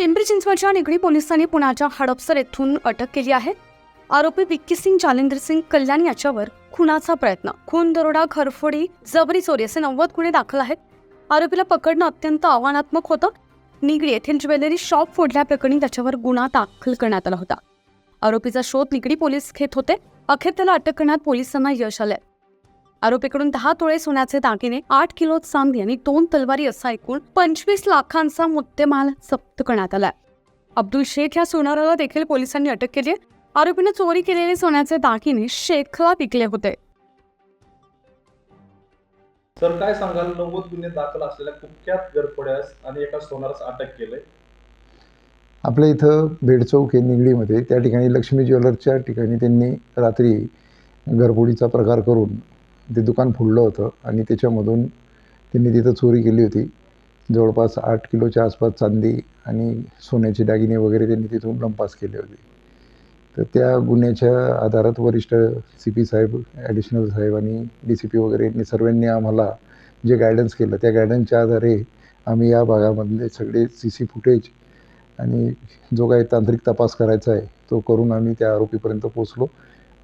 पिंपरी चिंचवडच्या निगडी पोलिसांनी पुण्याच्या हडपसर येथून अटक केली आहे. आरोपी विक्की सिंग जालिंदर सिंग कल्याण याच्यावर खुनाचा प्रयत्न. खून दरोडा घरफोडी जबरी चोरी असे नव्वद गुन्हे दाखल आहेत. आरोपीला पकडणं अत्यंत आव्हानात्मक होतं. निगडी येथील ज्वेलरी शॉप फोडल्याप्रकरणी त्याच्यावर गुन्हा दाखल करण्यात आला होता. आरोपीचा शोध निगडी पोलीस घेत होते. अखेर त्याला अटक करण्यात पोलिसांना यश आलंय. आरोपीकडून दहा तोळे सोन्याचे दागिने आठ किलो चांदी आणि दोन तलवारी असा एकूण पंचवीस लाखांचा मुद्देमाल जप्त करण्यात आलाय. अब्दुल शेख या सोनाराला देखील पोलिसांनी अटक केली. आहे आरोपीने चोरी केलेले सोन्याचे दागिने शेखला विकले होते. तर काय सांगाल? नव्वद गुन्हे दाखल असलेल्या कुख्यात गरफोड्यास आणि एका सोनारास अटक केलंय. आपल्या इथं बेडचौक आहे निगडीमध्ये त्या ठिकाणी लक्ष्मी ज्वेलर्सच्या ठिकाणी त्यांनी रात्री घरफोडीचा प्रकार करून ते दुकान फोडलं होतं आणि त्याच्यामधून त्यांनी तिथं चोरी केली होती. जवळपास आठ किलोच्या आसपास चांदी आणि सोन्याचे दागिने वगैरे त्यांनी तिथून लंपास केले होते. तर त्या गुन्ह्याच्या आधारात वरिष्ठ सी पी साहेब ॲडिशनल साहेब आणि डी सी पी वगैरे यांनी सर्वांनी आम्हाला जे गायडन्स केलं त्या गायडन्सच्या आधारे आम्ही या भागामधले सगळे सी सी फुटेज आणि जो काही तांत्रिक तपास करायचा आहे तो करून आम्ही त्या आरोपीपर्यंत पोचलो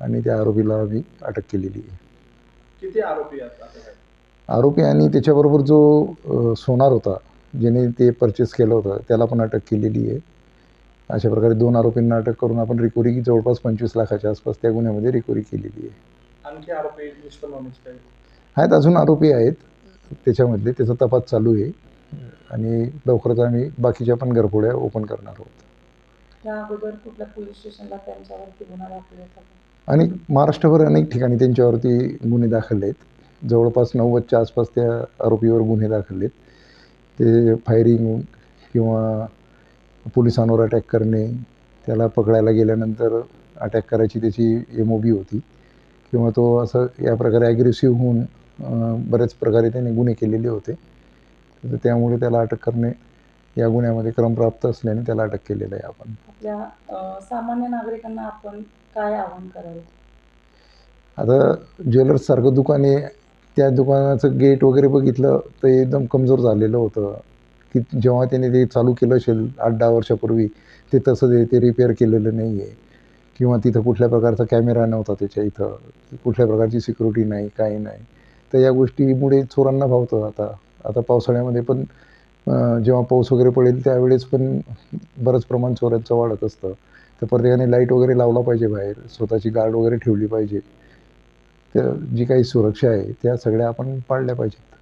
आणि त्या आरोपीला आम्ही अटक केलेली आहे. किती आरोपी आहेत आता काय आरोपी आणि त्याच्याबरोबर जो सोनार होता ज्याने ते परचेस केलं होतं त्याला पण अटक केलेली आहे. अशा प्रकारे दोन आरोपींना अटक करून आपण रिकवरी जवळपास पंचवीस लाखाच्या आसपास त्या गुन्ह्यामध्ये रिकवरी केलेली आहे. आणखी आरोपी आहेत अजून आरोपी आहेत. त्याच्यामधले त्याचा तपास चालू आहे. आणि लवकरच आम्ही बाकीच्या पण घरफोड्या ओपन करणार आहोत. त्या अगोदर कुठल्या पोलीस स्टेशनला त्यांच्यावरती गुन्हा दाखल? आणि महाराष्ट्रभर अनेक ठिकाणी त्यांच्यावरती गुन्हे दाखल आहेत. जवळपास नव्वदच्या आसपास त्या आरोपीवर गुन्हे दाखल आहेत. ते फायरिंग किंवा पोलिसांवर अटॅक करणे त्याला पकडायला गेल्यानंतर अटॅक करायची त्याची एम ओ बी होती. किंवा तो असं या प्रकारे ॲग्रेसिव्ह होऊन बऱ्याच प्रकारे त्याने गुन्हे केलेले होते. तर त्यामुळे त्याला अटक करणे या गुन्ह्यामध्ये क्रमप्राप्त असल्याने त्याला अटक केलेलं आहे आपण. आपल्या सामान्य नागरिकांना आपण काय आव्हान कराल? आता ज्वेलर्ससारखं दुकान आहे त्या दुकानाचं गेट वगैरे बघितलं तर एकदम कमजोर झालेलं होतं. की जेव्हा त्याने ते चालू केलं असेल आठ दहा वर्षापूर्वी ते तसं ते ते रिपेअर केलेलं नाही आहे किंवा तिथं कुठल्या प्रकारचा कॅमेरा नव्हता त्याच्या इथं. कुठल्या प्रकारची सिक्युरिटी नाही काही नाही. तर या गोष्टीमुळे चोरांना भावतं आता. आता पावसाळ्यामध्ये पण जेव्हा पाऊस वगैरे पडेल त्यावेळेस पण बरंच प्रमाण चोऱ्यांचं वाढत असतं. तर प्रत्येकाने लाइट वगैरे लावला पाहिजे बाहेर स्वतःची गार्ड वगैरे ठेवली पाहिजे. त्या जी काही सुरक्षा आहे त्या सगळ्या आपण पाळल्या पाहिजेत.